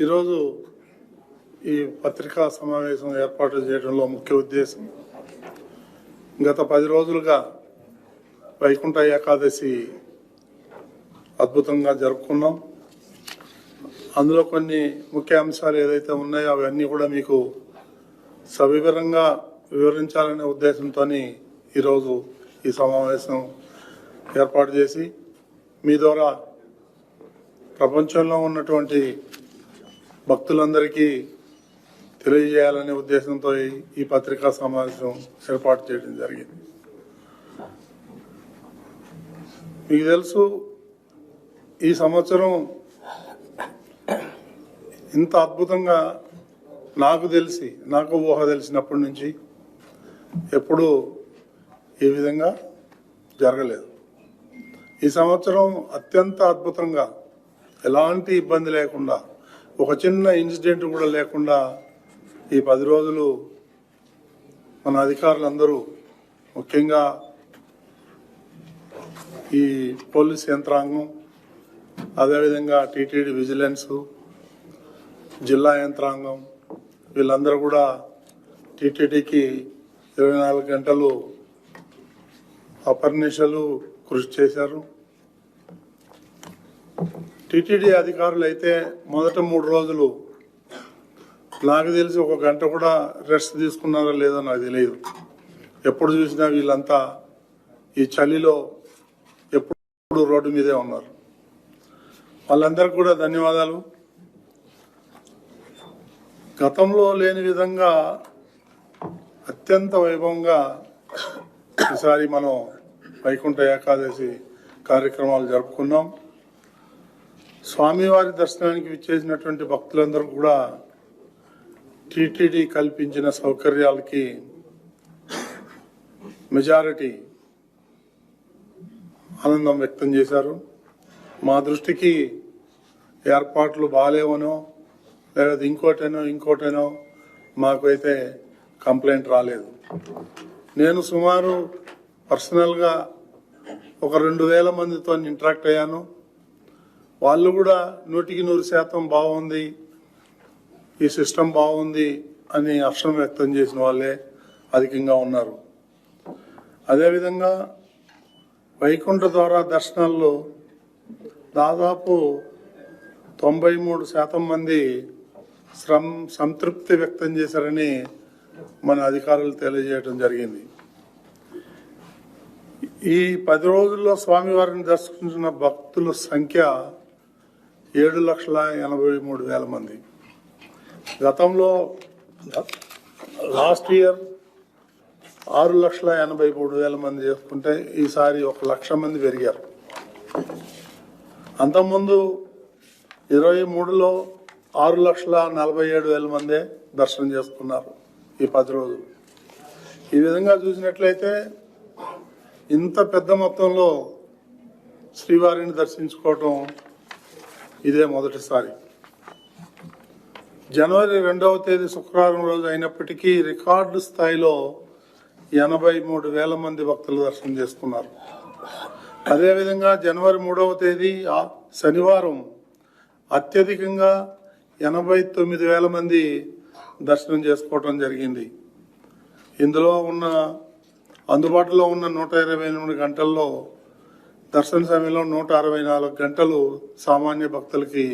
ఈరోజు ఈ పత్రికా సమావేశం ఏర్పాటు చేయడంలో ముఖ్య ఉద్దేశం గత పది రోజులుగా వైకుంఠ ఏకాదశి అద్భుతంగా జరుపుకున్నాం. అందులో కొన్ని ముఖ్య అంశాలు ఏదైతే ఉన్నాయో అవన్నీ కూడా మీకు సవివరంగా వివరించాలనే ఉద్దేశంతో ఈరోజు ఈ సమావేశం ఏర్పాటు చేసి మీ ద్వారా ప్రపంచంలో ఉన్నటువంటి భక్తులందరికీ తెలియజేయాలనే ఉద్దేశంతో ఈ- పత్రికా సమావేశం ఏర్పాటు చేయడం జరిగింది. మీకు తెలుసు ఈ సంవత్సరం ఇంత అద్భుతంగా నాకు తెలిసి నాకు ఊహ తెలిసినప్పటి నుంచి ఎప్పుడూ ఈ విధంగా జరగలేదు. ఈ సంవత్సరం అత్యంత అద్భుతంగా ఎలాంటి ఇబ్బంది లేకుండా ఒక చిన్న ఇన్సిడెంట్ కూడా లేకుండా ఈ పది రోజులు మన అధికారులందరూ ముఖ్యంగా ఈ పోలీస్ యంత్రాంగం అదేవిధంగా టీటీడీ విజిలెన్స్ జిల్లా యంత్రాంగం వీళ్ళందరూ కూడా టీటీడీకి ఇరవై నాలుగు గంటలు అపర్నిషలు కృషి చేశారు. టీటీడీ అధికారులు అయితే మొదట మూడు రోజులు. నాకు తెలిసి ఒక గంట కూడా రెస్ట్ తీసుకున్నారో లేదో నాకు తెలియదు. ఎప్పుడు చూసినా వీళ్ళంతా ఈ చలిలో ఎప్పుడు రోడ్డు మీదే ఉన్నారు. వాళ్ళందరికీ కూడా ధన్యవాదాలు. గతంలో లేని విధంగా అత్యంత వైభవంగా ఈసారి మనం వైకుంఠ ఏకాదశి కార్యక్రమాలు జరుపుకున్నాం. స్వామివారి దర్శనానికి విచ్చేసినటువంటి భక్తులందరూ కూడా టీటీడీ కల్పించిన సౌకర్యాలకి మెజారిటీ ఆనందం వ్యక్తం చేశారు. మా దృష్టికి ఏర్పాట్లు బాగాలేవనో లేదా ఇంకోటేనో ఇంకోటేనో మాకు అయితే కంప్లైంట్ రాలేదు. నేను సుమారు పర్సనల్గా ఒక రెండు వేల మందితో ఇంటరాక్ట్ అయ్యాను. వాళ్ళు కూడా నూటికి నూరు శాతం బాగుంది ఈ సిస్టమ్ బాగుంది అని హర్షం వ్యక్తం చేసిన వాళ్ళే అధికంగా ఉన్నారు. అదేవిధంగా వైకుంఠ ద్వారా దర్శనాల్లో దాదాపు తొంభై మూడు శాతం మంది శ్రమ్ సంతృప్తి వ్యక్తం చేశారని మన అధికారులు తెలియజేయడం జరిగింది. ఈ పది రోజుల్లో స్వామివారిని దర్శించిన భక్తుల సంఖ్య ఏడు లక్షల ఎనభై మూడు వేల మంది. గతంలో లాస్ట్ ఇయర్ ఆరు లక్షల ఎనభై మూడు వేల మంది చేసుకుంటే ఈసారి ఒక లక్ష మంది పెరిగారు. అంతకుముందు ఇరవై మూడులో ఆరు లక్షల నలభై ఏడు వేల మందే దర్శనం చేసుకున్నారు ఈ పది రోజులు. ఈ విధంగా చూసినట్లయితే ఇంత పెద్ద మొత్తంలో శ్రీవారిని దర్శించుకోవటం ఇదే మొదటిసారి. జనవరి రెండవ తేదీ శుక్రవారం రోజు అయినప్పటికీ రికార్డు స్థాయిలో ఎనభై మూడు వేల మంది భక్తులు దర్శనం చేసుకున్నారు. అదేవిధంగా జనవరి మూడవ తేదీ శనివారం అత్యధికంగా ఎనభై తొమ్మిది వేల మంది దర్శనం చేసుకోవటం జరిగింది. ఇందులో ఉన్న అందుబాటులో ఉన్న నూట ఇరవై ఎనిమిది గంటల్లో దర్శన సమయంలో నూట అరవై నాలుగు గంటలు సామాన్య భక్తులకి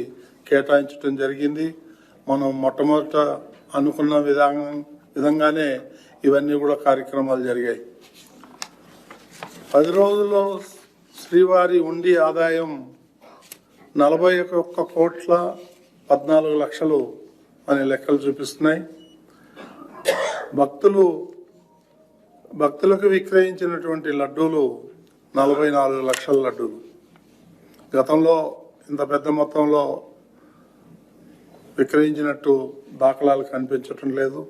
కేటాయించడం జరిగింది. మనం మొట్టమొదట అనుకున్న విధానం విధంగానే ఇవన్నీ కూడా కార్యక్రమాలు జరిగాయి. పది రోజుల్లో శ్రీవారి ఉండి ఆదాయం నలభై ఒక్క కోట్ల పద్నాలుగు లక్షలు అనే లెక్కలు చూపిస్తున్నాయి. భక్తులు భక్తులకు విక్రయించినటువంటి లడ్డూలు నలభై నాలుగు లక్షల లడ్డూలు. గతంలో ఇంత పెద్ద మొత్తంలో విక్రయించినట్టు దాఖలాలు కనిపించటం లేదు.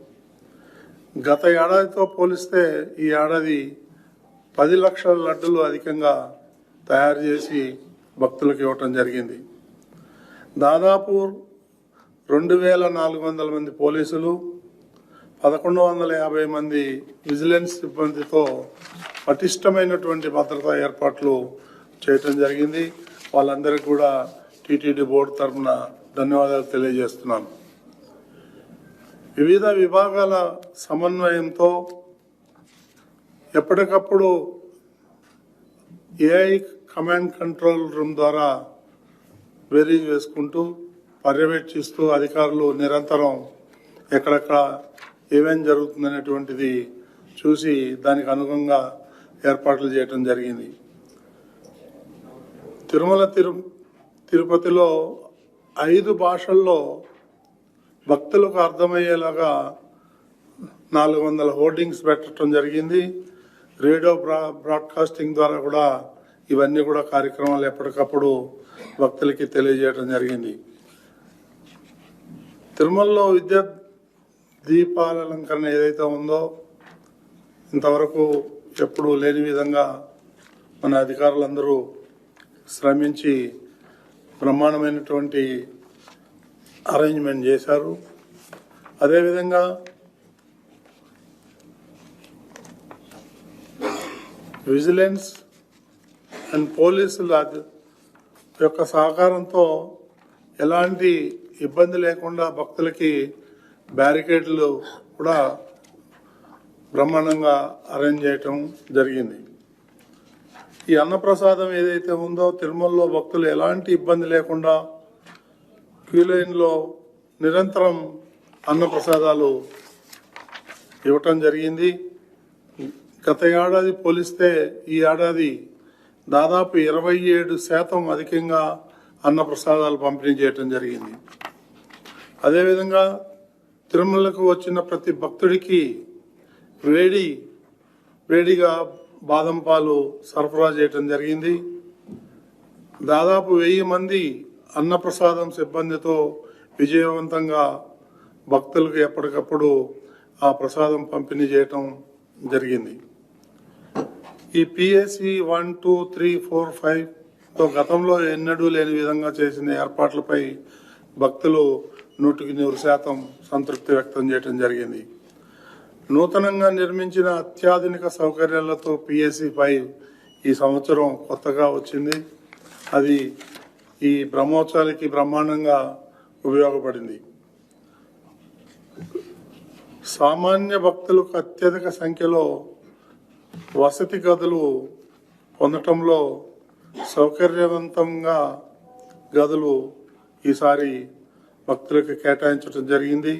గత ఏడాదితో పోలిస్తే ఈ ఏడాది పది లక్షల లడ్డులు అధికంగా తయారు చేసి భక్తులకు ఇవ్వటం జరిగింది. దాదాపు రెండు వేల నాలుగు వందల మంది పోలీసులు పదకొండు వందల యాభై మంది విజిలెన్స్ సిబ్బందితో పటిష్టమైనటువంటి భద్రతా ఏర్పాట్లు చేయటం జరిగింది. వాళ్ళందరికీ కూడా టీటీడీ బోర్డు తరఫున ధన్యవాదాలు తెలియజేస్తున్నాను. వివిధ విభాగాల సమన్వయంతో ఎప్పటికప్పుడు ఏఐ కమాండ్ కంట్రోల్ రూమ్ ద్వారా వెరీ వేసుకుంటూ పర్యవేక్షిస్తూ అధికారులు నిరంతరం ఎక్కడెక్కడ ఏమేం జరుగుతుందనేటువంటిది చూసి దానికి అనుగుణంగా ఏర్పాట్లు చేయటం జరిగింది. తిరుమల తిరు తిరుపతిలో ఐదు భాషల్లో భక్తులకు అర్థమయ్యేలాగా నాలుగు వందల హోర్డింగ్స్ పెట్టడం జరిగింది. రేడియో బ్రా బ్రాడ్కాస్టింగ్ ద్వారా కూడా ఇవన్నీ కూడా కార్యక్రమాలు ఎప్పటికప్పుడు భక్తులకి తెలియజేయడం జరిగింది. తిరుమలలో విద్యా దీపాలంకరణ ఏదైతే ఉందో ఇంతవరకు ఎప్పుడూ లేని విధంగా మన అధికారులందరూ శ్రమించి బ్రహ్మాండమైనటువంటి అరేంజ్మెంట్ చేశారు. అదేవిధంగా విజిలెన్స్ అండ్ పోలీసుల యొక్క సహకారంతో ఎలాంటి ఇబ్బంది లేకుండా భక్తులకి బ్యారికేడ్లు కూడా బ్రహ్మాండంగా అరేంజ్ చేయటం జరిగింది. ఈ అన్నప్రసాదం ఏదైతే ఉందో తిరుమలలో భక్తులు ఎలాంటి ఇబ్బంది లేకుండా క్యూలైన్లో నిరంతరం అన్నప్రసాదాలు ఇవ్వటం జరిగింది. గత ఏడాది పోలిస్తే ఈ ఏడాది దాదాపు ఇరవై ఏడు శాతం అధికంగా అన్నప్రసాదాలు పంపిణీ చేయటం జరిగింది. అదేవిధంగా తిరుమలకు వచ్చిన ప్రతి భక్తుడికి వేడి వేడిగా బాదం పాలు సరఫరా చేయటం జరిగింది. దాదాపు వెయ్యి మంది అన్నప్రసాదం సిబ్బందితో విజయవంతంగా భక్తులకు ఎప్పటికప్పుడు ఆ ప్రసాదం పంపిణీ చేయటం జరిగింది. ఈ PSC one two three four ఫైవ్తో గతంలో ఎన్నడూ లేని విధంగా చేసిన ఏర్పాట్లపై భక్తులు నూటికి నూరు శాతం సంతృప్తి వ్యక్తం చేయడం జరిగింది. నూతనంగా నిర్మించిన అత్యాధునిక సౌకర్యాలతో పిఎస్సి ఫైవ్ ఈ సంవత్సరం కొత్తగా వచ్చింది. అది ఈ బ్రహ్మోత్సవాలకి బ్రహ్మాండంగా ఉపయోగపడింది. సామాన్య భక్తులకు అత్యధిక సంఖ్యలో వసతి గదులు పొందటంలో సౌకర్యవంతంగా గదులు ఈసారి భక్తులకు కేటాయించడం జరిగింది.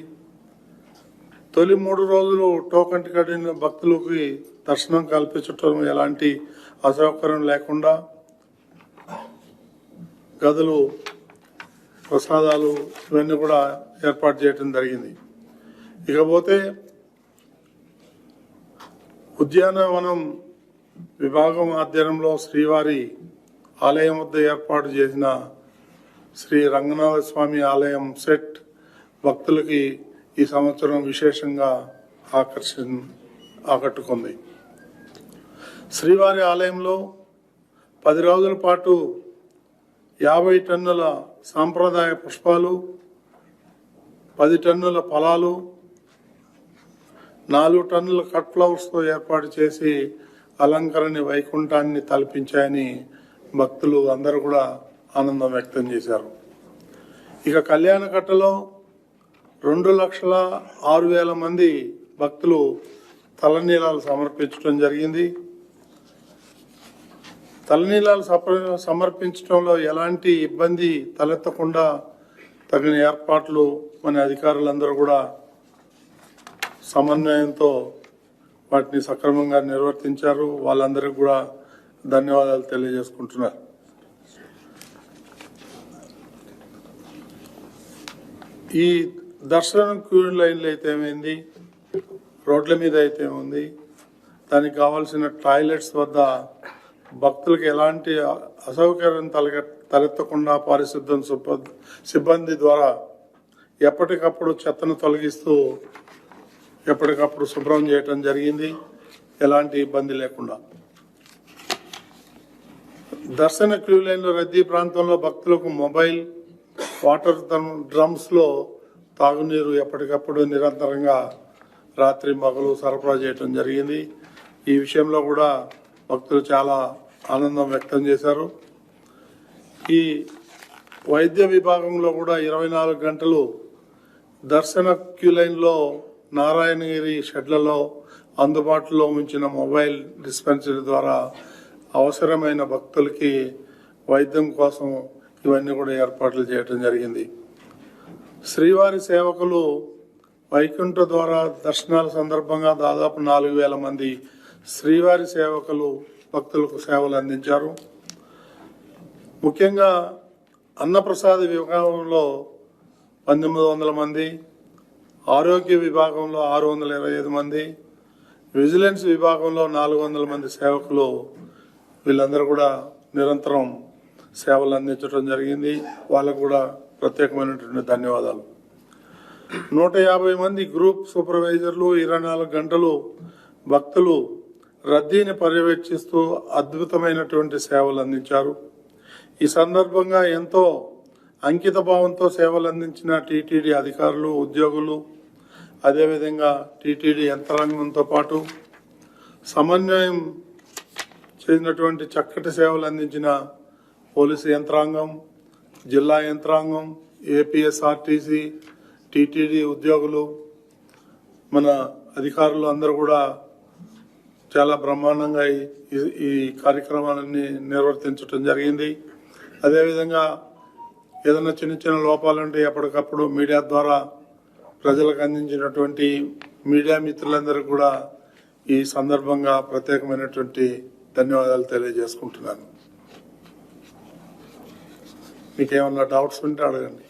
తొలి మూడు రోజులు టోకన్ టికెట్ భక్తులకి దర్శనం కల్పించడం ఎలాంటి అసౌకర్యం లేకుండా గదులు ప్రసాదాలు ఇవన్నీ కూడా ఏర్పాటు చేయడం జరిగింది. ఇకపోతే ఉద్యానవనం విభాగం ఆధ్వర్యంలో శ్రీవారి ఆలయం వద్ద ఏర్పాటు చేసిన శ్రీ రంగనాథ స్వామి ఆలయం సెట్ భక్తులకి ఈ సంవత్సరం విశేషంగా ఆకర్షణ ఆకట్టుకుంది. శ్రీవారి ఆలయంలో పది రోజుల పాటు యాభై టన్నుల సాంప్రదాయ పుష్పాలు పది టన్నుల ఫలాలు నాలుగు టన్నుల కట్ ఫ్లవర్స్తో ఏర్పాటు చేసి అలంకరణ వైకుంఠాన్ని తలపించాయని భక్తులు అందరూ కూడా ఆనందం వ్యక్తం చేశారు. ఇక కళ్యాణకట్టలో రెండు లక్షల ఆరు వేల మంది భక్తులు తలనీలాలు సమర్పించడం జరిగింది. తలనీలాలు సమర్పించడంలో ఎలాంటి ఇబ్బంది తలెత్తకుండా తగిన ఏర్పాట్లు మన అధికారులందరూ కూడా సమన్వయంతో వాటిని సక్రమంగా నిర్వర్తించారు. వాళ్ళందరికీ కూడా ధన్యవాదాలు తెలియజేసుకుంటున్నారు. ఈ దర్శనం క్యూ లైన్లు అయితే ఏమైంది? రోడ్ల మీద అయితే ఉంది దానికి కావాల్సిన టాయిలెట్స్ వద్ద భక్తులకు ఎలాంటి అసౌకర్యం తలగ తలెత్తకుండా పారిశుద్ధ్యం సిబ్బంది ద్వారా ఎప్పటికప్పుడు చెత్తను తొలగిస్తూ ఎప్పటికప్పుడు శుభ్రం చేయటం జరిగింది. ఎలాంటి ఇబ్బంది లేకుండా. దర్శన క్యూ లైన్లో రద్దీ ప్రాంతంలో భక్తులకు మొబైల్ వాటర్ డ్రమ్స్లో తాగునీరు ఎప్పటికప్పుడు నిరంతరంగా రాత్రి మగలు సరఫరా చేయటం జరిగింది. ఈ విషయంలో కూడా భక్తులు చాలా ఆనందం వ్యక్తం చేశారు. ఈ వైద్య విభాగంలో కూడా ఇరవై నాలుగు గంటలు దర్శన క్యూ లైన్లో నారాయణగిరి షెడ్లలో అందుబాటులో ఉంచిన మొబైల్ డిస్పెన్సరీ ద్వారా అవసరమైన భక్తులకి వైద్యం కోసం ఇవన్నీ కూడా ఏర్పాట్లు చేయడం జరిగింది. శ్రీవారి సేవకులు వైకుంఠ ద్వారా దర్శనాల సందర్భంగా దాదాపు నాలుగు వేల మంది శ్రీవారి సేవకులు భక్తులకు సేవలు అందించారు. ముఖ్యంగా అన్నప్రసాద విభాగంలో పంతొమ్మిది వందల మంది ఆరోగ్య విభాగంలో ఆరు వందల ఇరవై ఐదు మంది విజిలెన్స్ విభాగంలో నాలుగు వందల మంది సేవకులు వీళ్ళందరూ కూడా నిరంతరం సేవలు అందించడం జరిగింది. వాళ్ళకు కూడా ప్రత్యేకమైనటువంటి ధన్యవాదాలు. నూట యాభై మంది గ్రూప్ సూపర్వైజర్లు ఇరవై నాలుగు గంటలు భక్తులు రద్దీని పర్యవేక్షిస్తూ అద్భుతమైనటువంటి సేవలు అందించారు. ఈ సందర్భంగా ఎంతో అంకిత భావంతో సేవలు అందించిన టీటీడీ అధికారులు ఉద్యోగులు అదేవిధంగా టీటీడీ యంత్రాంగంతో పాటు సమన్వయం చేసినటువంటి చక్కటి సేవలు అందించిన పోలీసు యంత్రాంగం జిల్లా యంత్రాంగం ఏపీఎస్ఆర్టీసీ టీటీడీ ఉద్యోగులు మన అధికారులు అందరూ కూడా చాలా బ్రహ్మాండంగా ఈ- ఈ- కార్యక్రమాలన్నీ నిర్వర్తించడం జరిగింది. అదేవిధంగా ఏదైనా చిన్న చిన్న లోపాలుంటే ఎప్పటికప్పుడు మీడియా ద్వారా ప్రజలకు అందించినటువంటి మీడియా మిత్రులందరూ కూడా ఈ సందర్భంగా ప్రత్యేకమైనటువంటి ధన్యవాదాలు తెలియజేసుకుంటున్నాను. మీకు ఏమన్నా డౌట్స్ ఉంటే అడగండి.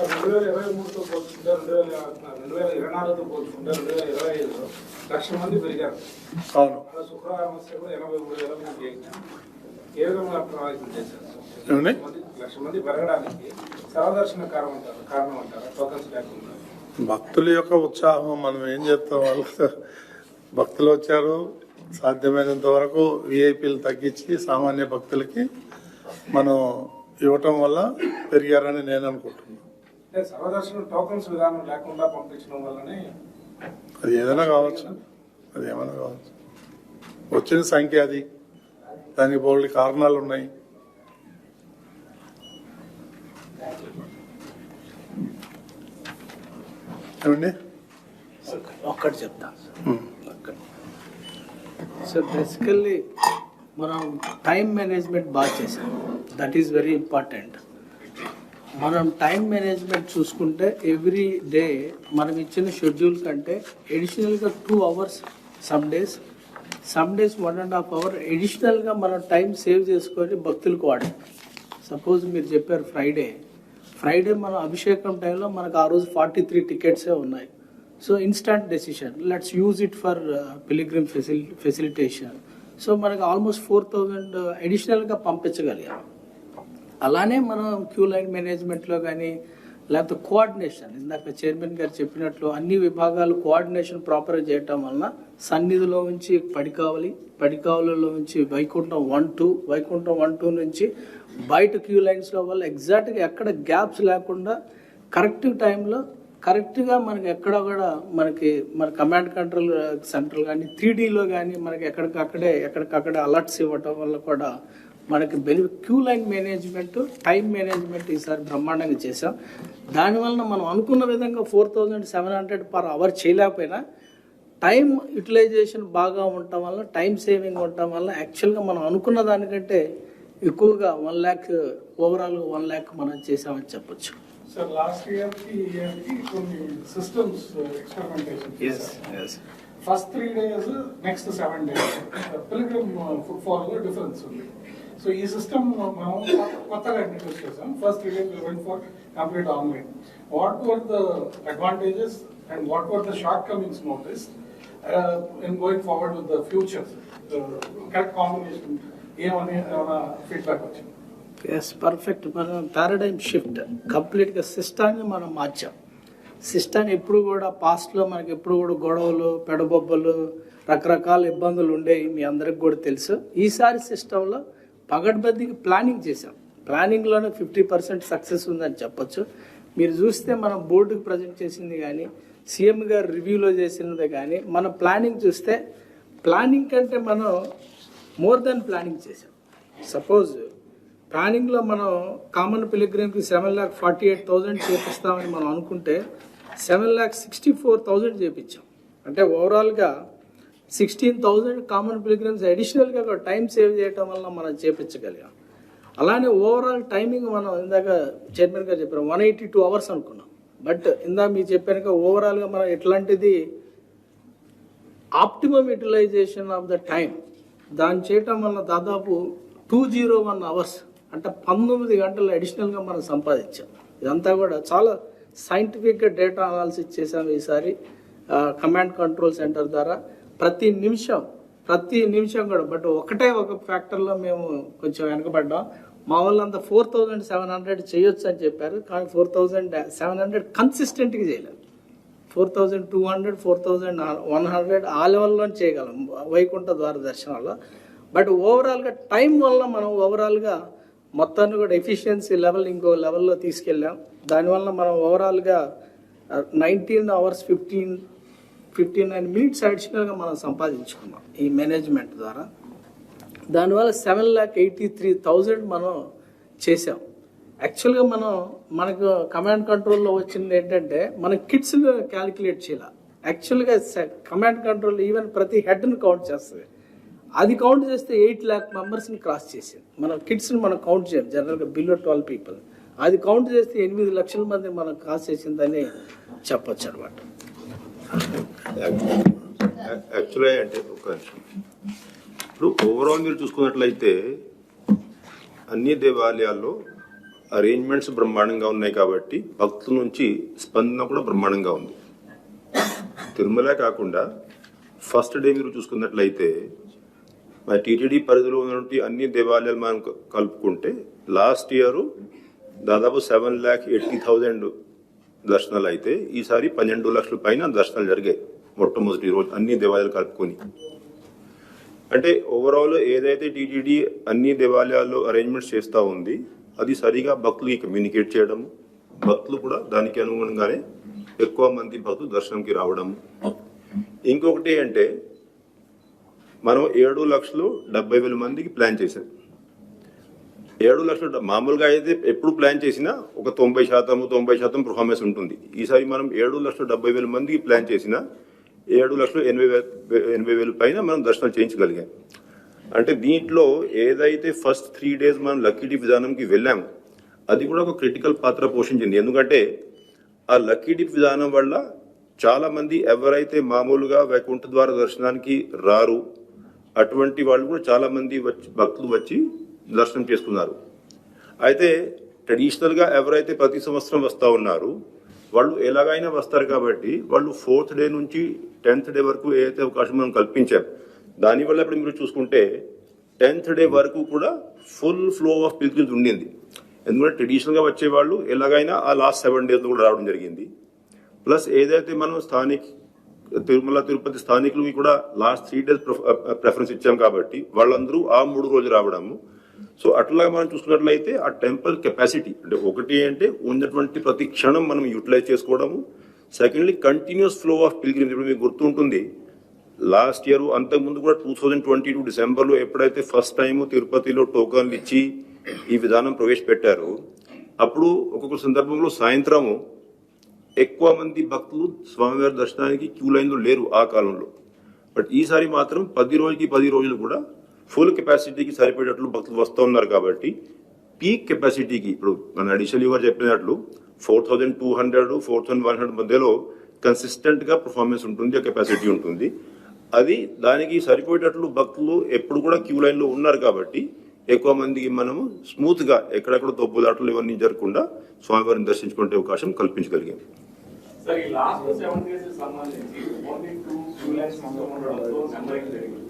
రెండు వేల ఇరవై మూడుతో పోల్చుకుంటే రెండు వేల రెండు వేల ఇరవై నాలుగుతో పోల్చుకుంటే రెండు వేల ఇరవై ఐదులో లక్ష మంది పెరిగారు. అవును. శుక్రవారం వస్తే కూడా ఎనభై మూడు వేల మంది చేశారు. ఏ విధంగా ప్రభావితం చేశారు లక్ష మంది పెరగడానికి సర్వదర్శన కారణం అంటారు? కారణం అంటారా? టోకన్స్ లేకుండా. భక్తుల యొక్క ఉత్సాహం మనం ఏం చేస్తాం వాళ్ళు భక్తులు వచ్చారు సాధ్యమైనంత వరకు విఐపీలు తగ్గించి సామాన్య భక్తులకి మనం ఇవ్వటం వల్ల పెరిగారని నేను అనుకుంటున్నాను. అంటే సర్వదర్శనం టోకన్స్ విధానం లేకుండా పంపించడం వల్లనే అది ఏదైనా కావచ్చు. అది ఏమైనా కావచ్చు. వచ్చిన సంఖ్య అది. దానికి బోల్డ్ కారణాలు ఉన్నాయి. ఏమండి? ఒక్కటి చెప్తాను. ఒక్కటి సో బేసికల్లీ మనం టైం మేనేజ్మెంట్ బాగా చేసాం దట్ ఈస్ వెరీ ఇంపార్టెంట్ మనం టైం మేనేజ్మెంట్ చూసుకుంటే ఎవ్రీ డే మనం ఇచ్చిన షెడ్యూల్ కంటే ఎడిషనల్గా two hours some days some days one and half hour ఎడిషనల్గా మనం టైం సేవ్ చేసుకొని భక్తులకు వాడాం. సపోజ్ మీరు చెప్పారు ఫ్రైడే ఫ్రైడే మనం అభిషేకం టైంలో మనకు ఆ రోజు ఫార్టీ త్రీ టికెట్సే ఉన్నాయి. So instant decision let's use it for pilgrim ఫెసిలి facilitation so మనకు ఆల్మోస్ట్ ఫోర్ థౌజండ్ అడిషనల్గా పంపించగలిగాం. అలానే మనం క్యూ లైన్ మేనేజ్మెంట్లో కానీ లేకపోతే కోఆర్డినేషన్ ఇందాక చైర్మన్ గారు చెప్పినట్లు అన్ని విభాగాలు కోఆర్డినేషన్ ప్రాపర్గా చేయటం వలన సన్నిధిలో నుంచి పడికావలి పడికావలిలో నుంచి Vaikuntham one two Vaikuntham one two నుంచి బయట క్యూ లైన్స్లో వల్ల ఎగ్జాక్ట్గా ఎక్కడ గ్యాప్స్ లేకుండా కరెక్ట్ టైంలో కరెక్ట్గా మనకి ఎక్కడ కూడా మనకి మన కమాండ్ కంట్రోల్ సెంటర్ కానీ త్రీడీలో కానీ మనకి ఎక్కడికక్కడే ఎక్కడికక్కడే అలర్ట్స్ ఇవ్వటం వల్ల కూడా మనకి beni queue line management time management ఈసారి బ్రహ్మాండంగా చేసాం దానివలన మనం అనుకున్న విధంగా four thousand seven hundred per hour చేయలేకపోయినా టైం యూటిలైజేషన్ బాగా ఉండటం వల్ల టైం సేవింగ్ ఉండటం వల్ల యాక్చువల్గా మనం అనుకున్న దానికంటే ఎక్కువగా వన్ ల్యాక్ ఓవరాల్గా వన్ ల్యాక్ మనం చేసామని చెప్పొచ్చు. సార్ లాస్ట్ ఇయర్కి ఇయర్కి కొన్ని systems experimentation first three days next seven days pilgrim foot ఫాల్లో difference ఉంది సో ఈ సిస్టమ్ మనం కొత్తగా ఇంట్రడ్యూస్ చేసాం. First three days went for complete online what were the advantages and what were the shortcomings notice in going forward with the future correct combination ఏమైనా feedback వచ్చింది yes perfect మనం paradigm shift కంప్లీట్గా సిస్టాన్ని మనం మార్చాం. సిస్టాన్ని ఎప్పుడు కూడా పాస్ట్లో మనకి ఎప్పుడు కూడా గొడవలు పెడబొబ్బలు రకరకాల ఇబ్బందులు ఉండేవి మీ అందరికి కూడా తెలుసు. ఈసారి సిస్టంలో పగడ్బందీకి ప్లానింగ్ చేసాం ప్లానింగ్లోనే ఫిఫ్టీ పర్సెంట్ సక్సెస్ ఉందని చెప్పొచ్చు. మీరు చూస్తే మనం బోర్డుకి ప్రజెంట్ చేసింది కానీ సీఎం గారు రివ్యూలో చేసినది కానీ మన ప్లానింగ్ చూస్తే ప్లానింగ్ కంటే మనం మోర్ దెన్ ప్లానింగ్ చేసాం సపోజ్ ప్లానింగ్లో మనం common పిలిగ్రిమ్కి seven lakh forty eight thousand చేపిస్తామని మనం అనుకుంటే seven lakh sixty four thousand చేపించాం అంటే ఓవరాల్గా సిక్స్టీన్ థౌజండ్ కామన్ పిలిగ్రిమ్స్ అడిషనల్గా టైం సేవ్ చేయటం వల్ల మనం చేపించగలిగాం. అలానే ఓవరాల్ టైమింగ్ మనం ఇందాక చైర్మన్ గారు చెప్పారు వన్ ఎయిటీ టూ అవర్స్ అనుకున్నాం. బట్ ఇందా మీరు చెప్పాక ఓవరాల్గా మనం ఎట్లాంటిది optimum utilization of the time దాన్ని చేయటం వల్ల దాదాపు టూ జీరో వన్ అవర్స్ అంటే పంతొమ్మిది గంటలు అడిషనల్గా మనం సంపాదించాం. ఇదంతా కూడా చాలా సైంటిఫిక్గా డేటా అనాలిసిస్ చేసాం ఈసారి. కమాండ్ కంట్రోల్ సెంటర్ ద్వారా ప్రతి నిమిషం ప్రతి నిమిషం కూడా బట్ ఒకటే ఒక ఫ్యాక్టర్లో మేము కొంచెం వెనకబడ్డాం. మా వాళ్ళంతా ఫోర్ థౌజండ్ సెవెన్ హండ్రెడ్ చేయొచ్చు అని చెప్పారు కానీ ఫోర్ థౌజండ్ సెవెన్ హండ్రెడ్ కన్సిస్టెంట్గా చేయలేదు. Four thousand two hundred four thousand one hundred ఆ లెవెల్లో చేయగలం. వైకుంఠ ద్వార దర్శనాల్లో. బట్ ఓవరాల్గా టైం వల్ల మనం ఓవరాల్గా మొత్తాన్ని కూడా ఎఫిషియన్సీ లెవెల్ ఇంకో లెవెల్లో తీసుకెళ్ళాం. దానివల్ల మనం ఓవరాల్గా nineteen hours fifteen fifty nine minutes అడిషనల్గా మనం సంపాదించుకున్నాం ఈ మేనేజ్మెంట్ ద్వారా. దానివల్ల seven lakh eighty three thousand మనం చేసాం యాక్చువల్గా మనం మనకు కమాండ్ కంట్రోల్లో వచ్చింది ఏంటంటే మన కిట్స్ క్యాలిక్యులేట్ చేయాలి. యాక్చువల్గా కమాండ్ కంట్రోల్ ఈవెన్ ప్రతి హెడ్ని కౌంట్ చేస్తుంది. అది కౌంట్ చేస్తే ఎయిట్ ల్యాక్ మెంబర్స్ని క్రాస్ చేసింది. మన కిడ్స్ని మనం కౌంట్ చేయం జనరల్గా బిలో ట్వెల్వ్ పీపుల్ అది కౌంట్ చేస్తే ఎనిమిది లక్షల మంది మనం క్రాస్ చేసిందని చెప్పొచ్చు అనమాట యాక్చువల్గా అంటే ఒక ఇప్పుడు ఓవరాల్ మీరు చూసుకున్నట్లయితే అన్ని దేవాలయాల్లో అరేంజ్మెంట్స్ బ్రహ్మాండంగా ఉన్నాయి కాబట్టి భక్తుల నుంచి స్పందన కూడా బ్రహ్మాండంగా ఉంది. తిరుమల కాకుండా ఫస్ట్ డే మీరు చూసుకున్నట్లయితే మరి టీటీడీ పరిధిలో ఉన్నటువంటి అన్ని దేవాలయాలు మనం కలుపుకుంటే లాస్ట్ ఇయర్ దాదాపు సెవెన్ ల్యాక్ ఎయిటీ థౌజండ్ దర్శనాలు అయితే ఈసారి పన్నెండు లక్షల పైన దర్శనాలు జరిగాయి మొట్టమొదటి రోజు అన్ని దేవాలయాలు కలుపుకొని. అంటే ఓవరాల్ ఏదైతే టీటీడీ అన్ని దేవాలయాల్లో అరేంజ్మెంట్స్ చేస్తూ ఉంది అది సరిగా భక్తులకి కమ్యూనికేట్ చేయడం భక్తులు కూడా దానికి అనుగుణంగానే ఎక్కువ మంది భక్తులు దర్శనంకి రావడం. ఇంకొకటి అంటే మనం ఏడు లక్షలు డెబ్బై వేల మందికి ప్లాన్ చేశాం. ఏడు లక్షలు మామూలుగా అయితే ఎప్పుడు ప్లాన్ చేసినా ఒక తొంభై శాతం తొంభై శాతం పర్ఫార్మెన్స్ ఉంటుంది. ఈసారి మనం ఏడు లక్షల డెబ్బై వేల మందికి ప్లాన్ చేసినా ఏడు లక్షలు ఎనభై వేల ఎనభై వేల పైన మనం దర్శనం చేయించగలిగాం. అంటే దీంట్లో ఏదైతే ఫస్ట్ త్రీ డేస్ మనం లక్కీ డిప్ విధానంకి వెళ్ళాం అది కూడా ఒక క్రిటికల్ పాత్ర పోషించింది. ఎందుకంటే ఆ లక్కీ డిప్ విధానం వల్ల చాలామంది ఎవరైతే మామూలుగా వైకుంఠ ద్వార దర్శనానికి రారు అటువంటి వాళ్ళు కూడా చాలామంది వచ్చి భక్తులు వచ్చి దర్శనం చేసుకున్నారు. అయితే ట్రెడిషనల్గా ఎవరైతే ప్రతి సంవత్సరం వస్తూ ఉన్నారు వాళ్ళు ఎలాగైనా వస్తారు కాబట్టి వాళ్ళు ఫోర్త్ డే నుంచి టెన్త్ డే వరకు ఏదైతే అవకాశం మనం కల్పించాం దానివల్ల ఇప్పుడు మీరు చూసుకుంటే టెన్త్ డే వరకు కూడా ఫుల్ ఫ్లో ఆఫ్ పిల్గ్రిమ్స్ ఉండింది. ఎందుకంటే ట్రెడిషనల్గా వచ్చేవాళ్ళు వచ్చే వాళ్ళు ఎలాగైనా ఆ లాస్ట్ సెవెన్ డేస్లో కూడా రావడం జరిగింది. ప్లస్ ఏదైతే మనం స్థానిక తిరుమల తిరుపతి స్థానికులకి కూడా లాస్ట్ త్రీ డేస్ ప్రిఫరెన్స్ ఇచ్చాం కాబట్టి వాళ్ళందరూ ఆ మూడు రోజులు రావడము. సో అట్లా మనం చూసుకున్నట్లయితే ఆ టెంపుల్ కెపాసిటీ అంటే ఒకటి అంటే ఉన్నటువంటి ప్రతి క్షణం మనం యూటిలైజ్ చేసుకోవడము. Secondly continuous flow of pilgrims ఇప్పుడు మీకు గుర్తుంటుంది. లాస్ట్ ఇయర్ అంతకుముందు కూడా టూ థౌజండ్ ట్వంటీ టూ డిసెంబర్లో ఎప్పుడైతే ఫస్ట్ టైం తిరుపతిలో టోకన్లు ఇచ్చి ఈ విధానం ప్రవేశపెట్టారు అప్పుడు ఒక్కొక్క సందర్భంలో సాయంత్రము ఎక్కువ మంది భక్తులు స్వామివారి దర్శనానికి క్యూ లైన్లో లేరు ఆ కాలంలో. బట్ ఈసారి మాత్రం పది రోజుకి పది రోజులు కూడా ఫుల్ కెపాసిటీకి సరిపోయేటట్లు భక్తులు వస్తూ ఉన్నారు కాబట్టి పీక్ కెపాసిటీకి ఇప్పుడు మన అడిషనల్ గారు చెప్పినట్లు four thousand two hundred four thousand one hundred మధ్యలో కన్సిస్టెంట్గా పర్ఫార్మెన్స్ ఉంటుంది ఆ కెపాసిటీ ఉంటుంది. అది దానికి సరిపోయేటట్లు భక్తులు ఎప్పుడు కూడా క్యూ లైన్లో ఉన్నారు కాబట్టి ఎక్కువ మందికి మనము స్మూత్గా ఎక్కడెక్కడ ఎక్కడెక్కడ తప్పుదాటలు ఇవన్నీ జరగకుండా స్వామివారిని దర్శించుకునే అవకాశం కల్పించగలిగాం. సార్ ఈ లాస్ట్ సెవెన్ డేస్ సంబంధించి ఓన్లీ టూ టూ ల్యాక్స్ ఉండడంతో నెంబరింగ్ జరిగింది.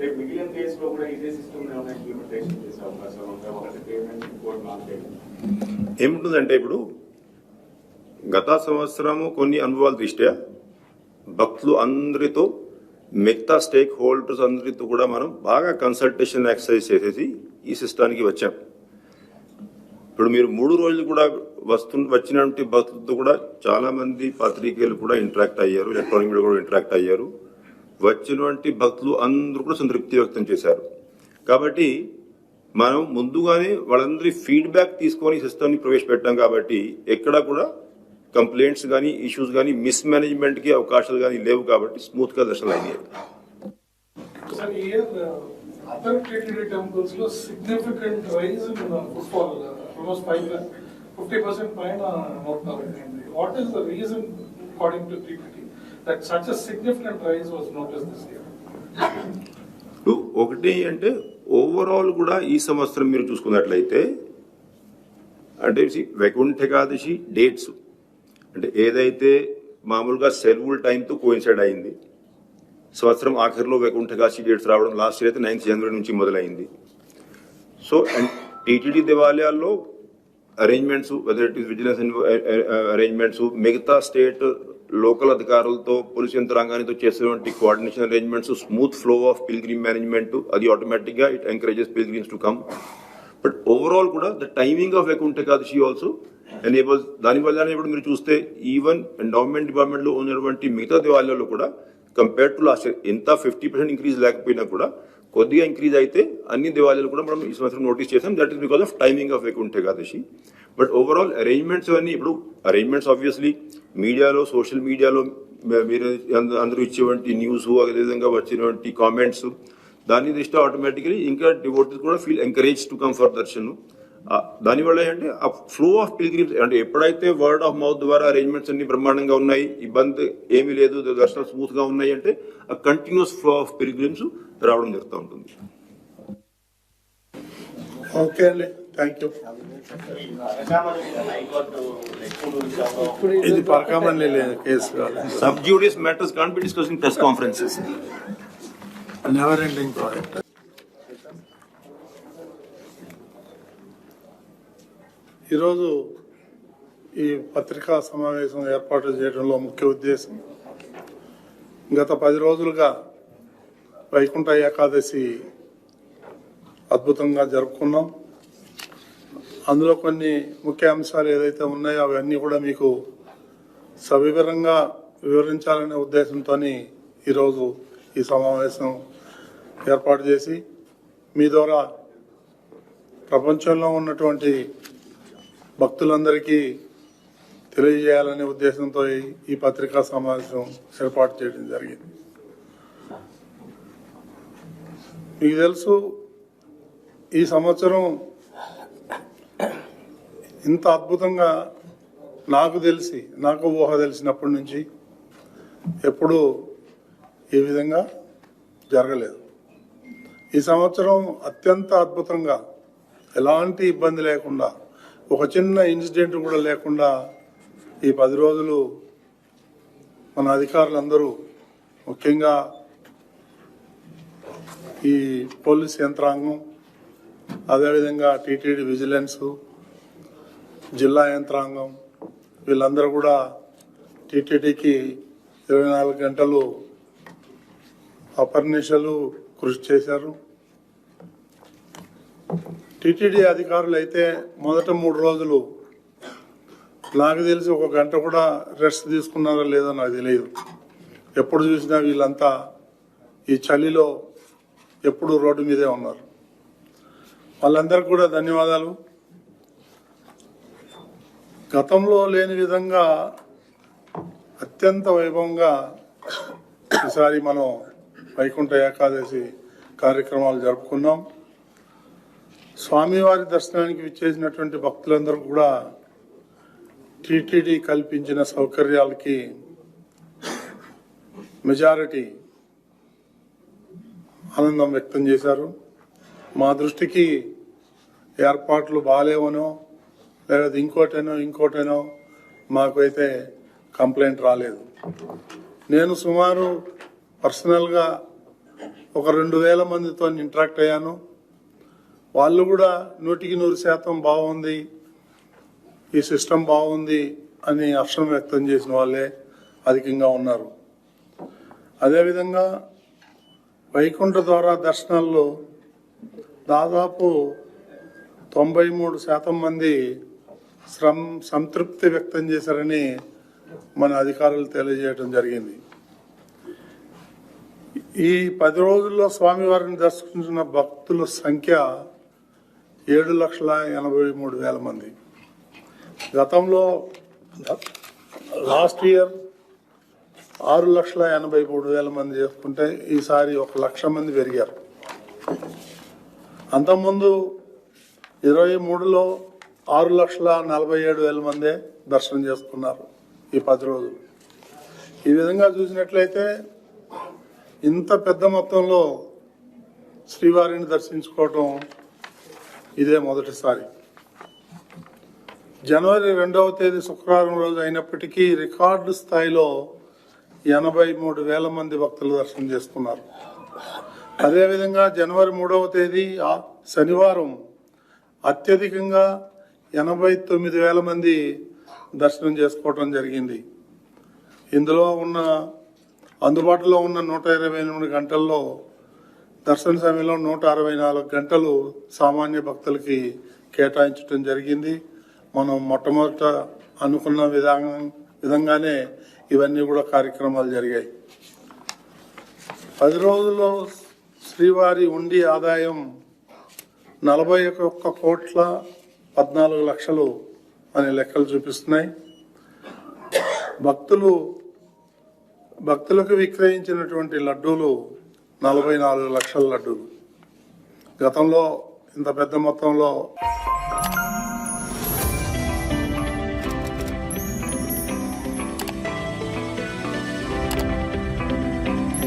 రేపు మిగిలిన కేసు లో కూడా ఇదే సిస్టమ్ ఇంప్లిమెంటేషన్ చేసే అవకాశం ఉందా ఒకటి పేమెంట్ ఇంకోటి నాన్ పేమెంట్ ఏముంటుందంటే ఇప్పుడు గత సంవత్సరము కొన్ని అనుభవాల దృష్ట్యా భక్తులు అందరితో మిగతా స్టేక్ హోల్డర్స్ అందరితో కూడా మనం బాగా కన్సల్టేషన్ ఎక్సర్సైజ్ చేసేసి ఈ సిస్టానికి వచ్చాం. ఇప్పుడు మీరు మూడు రోజులు కూడా వస్తు వచ్చినటువంటి భక్తులతో కూడా చాలా మంది పాత్రికేయులు కూడా ఇంటరాక్ట్ అయ్యారు ఎలక్ట్రానిక్ మీడియా కూడా ఇంటరాక్ట్ అయ్యారు. వచ్చినటువంటి భక్తులు అందరూ కూడా సంతృప్తి వ్యక్తం చేశారు. కాబట్టి మనం ముందుగానే వాళ్ళందరి ఫీడ్బ్యాక్ తీసుకొని సిస్టమ్ని ప్రవేశపెట్టాం కాబట్టి ఎక్కడ కూడా కంప్లైంట్స్ కానీ ఇష్యూస్ కానీ మిస్మేనేజ్మెంట్కి అవకాశాలు కానీ లేవు కాబట్టి స్మూత్గా దర్శనం అయినాయి. టెంపుల్స్లో significant rise five 50% pine are not covered mainly. What is the reason, according to PPT, that such a significant rise was noticed this year? ఒకటి అంటే ఓవరాల్ కూడా ఈ సంవత్సరం మీరు చూసుకున్నట్లయితే అంటే వైకుంఠ ఏకాదశి డేట్స్ అంటే ఏదైతే మామూలుగా సెలవుల టైంతో కోయిన్సైడ్ అయింది సంవత్సరం ఆఖరిలో వైకుంఠ ఏకాదశి డేట్స్ రావడం లాస్ట్ ఇయర్ అయితే నైన్త్ జనవరి నుంచి మొదలైంది సో టీటీడీ దేవాలయాల్లో arrangements whether it is vigilance arrangements మిగతా స్టేట్ లోకల్ అధికారులతో పోలీస్ యంత్రాంగానితో చేసేటువంటి coordination arrangements smooth flow of pilgrim management అది ఆటోమేటిక్గా it encourages pilgrims to come but overall కూడా ద టైమింగ్ ఆఫ్ ఎకుంటే కాదు షీ ఆల్సో ఎనేబుల్స్ దానివల్ల ఇప్పుడు మీరు చూస్తే ఈవెన్ ఎండోమెంట్ డిపార్ట్మెంట్లో ఉన్నటువంటి మిగతా దేవాలయాల్లో కూడా కంపేర్ టు లాస్ట్ ఇయర్ ఎంత ఫిఫ్టీ పర్సెంట్ ఇంక్రీజ్ లేకపోయినా కూడా కొద్దిగా ఇంక్రీజ్ అయితే అన్ని దేవాలయాలు కూడా మనం ఈ సంవత్సరం నోటీస్ చేసాం. That is because of timing of Vaikuntha Ekadashi. But overall arrangements అన్నీ ఇప్పుడు అరేంజ్మెంట్స్ ఆబ్వియస్లీ మీడియాలో సోషల్ మీడియాలో మీరు అందరూ ఇచ్చేటువంటి న్యూస్ అదేవిధంగా వచ్చినటువంటి కామెంట్స్ దాని దృష్ట్యా ఆటోమేటికలీ ఇంకా డివోటీస్ కూడా feel encourage to come for darshan దానివల్ల ఏంటంటే ఆ ఫ్లో ఆఫ్ పిల్గ్రిమ్స్ అంటే ఎప్పుడైతే వర్డ్ ఆఫ్ మౌత్ ద్వారా అరేంజ్మెంట్స్ అన్ని బ్రహ్మాండంగా ఉన్నాయి ఇబ్బంది ఏమీ లేదు దర్శనాలు స్మూత్గా ఉన్నాయి అంటే ఆ కంటిన్యూస్ ఫ్లో ఆఫ్ పిల్గ్రిమ్స్ రావడం జరుగుతూ ఉంటుంది. ఓకే అండి థ్యాంక్ యూ ఇది పరకామణి కేసు కాదు. Sub judice matters can be discussing press conferences never ending project ఈరోజు ఈ పత్రికా సమావేశం ఏర్పాటు చేయడంలో ముఖ్య ఉద్దేశం గత పది రోజులుగా వైకుంఠ ఏకాదశి అద్భుతంగా జరుపుకున్నాం. అందులో కొన్ని ముఖ్య అంశాలు ఏదైతే ఉన్నాయో అవన్నీ కూడా మీకు సవివరంగా వివరించాలనే ఉద్దేశంతో ఈరోజు ఈ సమావేశం ఏర్పాటు చేసి మీ ద్వారా ప్రపంచంలో ఉన్నటువంటి భక్తులందరికీ తెలియజేయాలనే ఉద్దేశంతో ఈ- పత్రికా సమావేశం ఏర్పాటు చేయడం జరిగింది. మీకు తెలుసు ఈ సంవత్సరం ఇంత అద్భుతంగా నాకు తెలిసి నాకు ఊహ తెలిసినప్పటి నుంచి ఎప్పుడూ ఈ విధంగా జరగలేదు. ఈ సంవత్సరం అత్యంత అద్భుతంగా ఎలాంటి ఇబ్బంది లేకుండా ఒక చిన్న ఇన్సిడెంట్ కూడా లేకుండా ఈ పది రోజులు మన అధికారులందరూ ముఖ్యంగా ఈ పోలీస్ యంత్రాంగం అదేవిధంగా టీటీడీ విజిలెన్స్ జిల్లా యంత్రాంగం వీళ్ళందరూ కూడా టీటీడీకి ఇరవై నాలుగు గంటలు అపర్నిషలు కృషి చేశారు. టీటీడీ అధికారులు అయితే మొదట మూడు రోజులు. నాకు తెలిసి ఒక గంట కూడా రెస్ట్ తీసుకున్నారో లేదో నాకు తెలియదు. ఎప్పుడు చూసినా వీళ్ళంతా ఈ చలిలో ఎప్పుడు రోడ్డు మీదే ఉన్నారు. వాళ్ళందరికీ కూడా ధన్యవాదాలు. గతంలో లేని విధంగా అత్యంత వైభవంగా ఈసారి మనం వైకుంఠ ఏకాదశి కార్యక్రమాలు జరుపుకున్నాం. స్వామివారి దర్శనానికి విచ్చేసినటువంటి భక్తులందరూ కూడా టీటీడీ కల్పించిన సౌకర్యాలకి మెజారిటీ ఆనందం వ్యక్తం చేశారు. మా దృష్టికి ఏర్పాట్లు బాగాలేవనో లేదా ఇంకోటేనో ఇంకోటేనో మాకైతే కంప్లైంట్ రాలేదు. నేను సుమారు పర్సనల్గా ఒక రెండు వేల మందితో ఇంటరాక్ట్ అయ్యాను. వాళ్ళు కూడా నూటికి నూరు శాతం బాగుంది ఈ సిస్టమ్ బాగుంది అని హర్షం వ్యక్తం చేసిన వాళ్ళే అధికంగా ఉన్నారు. అదేవిధంగా వైకుంఠ ద్వారా దర్శనాల్లో దాదాపు తొంభై మూడు శాతం మంది శ్రమ్ సంతృప్తి వ్యక్తం చేశారని మన అధికారులు తెలియజేయడం జరిగింది. ఈ పది రోజుల్లో స్వామివారిని దర్శించిన భక్తుల సంఖ్య ఏడు లక్షల ఎనభై మూడు వేల మంది. గతంలో లాస్ట్ ఇయర్ ఆరు లక్షల ఎనభై మూడు వేల మంది చేసుకుంటే ఈసారి ఒక లక్ష మంది పెరిగారు. అంతకుముందు ఇరవై మూడులో ఆరు లక్షల నలభై ఏడు వేల మందే దర్శనం చేసుకున్నారు ఈ పది రోజులు. ఈ విధంగా చూసినట్లయితే ఇంత పెద్ద మొత్తంలో శ్రీవారిని దర్శించుకోవటం ఇదే మొదటిసారి. జనవరి రెండవ తేదీ శుక్రవారం రోజు అయినప్పటికీ రికార్డు స్థాయిలో ఎనభై మూడు వేల మంది భక్తులు దర్శనం చేసుకున్నారు. అదేవిధంగా జనవరి మూడవ తేదీ ఆ శనివారం అత్యధికంగా ఎనభై తొమ్మిది వేల మంది దర్శనం చేసుకోవటం జరిగింది. ఇందులో ఉన్న అందుబాటులో ఉన్న నూట ఇరవై ఎనిమిది గంటల్లో దర్శన సమయంలో నూట అరవై నాలుగు గంటలు సామాన్య భక్తులకి కేటాయించడం జరిగింది. మనం మొట్టమొదట అనుకున్న విధానం విధంగానే ఇవన్నీ కూడా కార్యక్రమాలు జరిగాయి. పది రోజుల్లో శ్రీవారి ఉండి ఆదాయం నలభై ఒక్క కోట్ల పద్నాలుగు లక్షలు అనే లెక్కలు చూపిస్తున్నాయి. భక్తులు భక్తులకు విక్రయించినటువంటి లడ్డూలు నలభై నాలుగు లక్షల లడ్డూలు. గతంలో ఇంత పెద్ద మొత్తంలో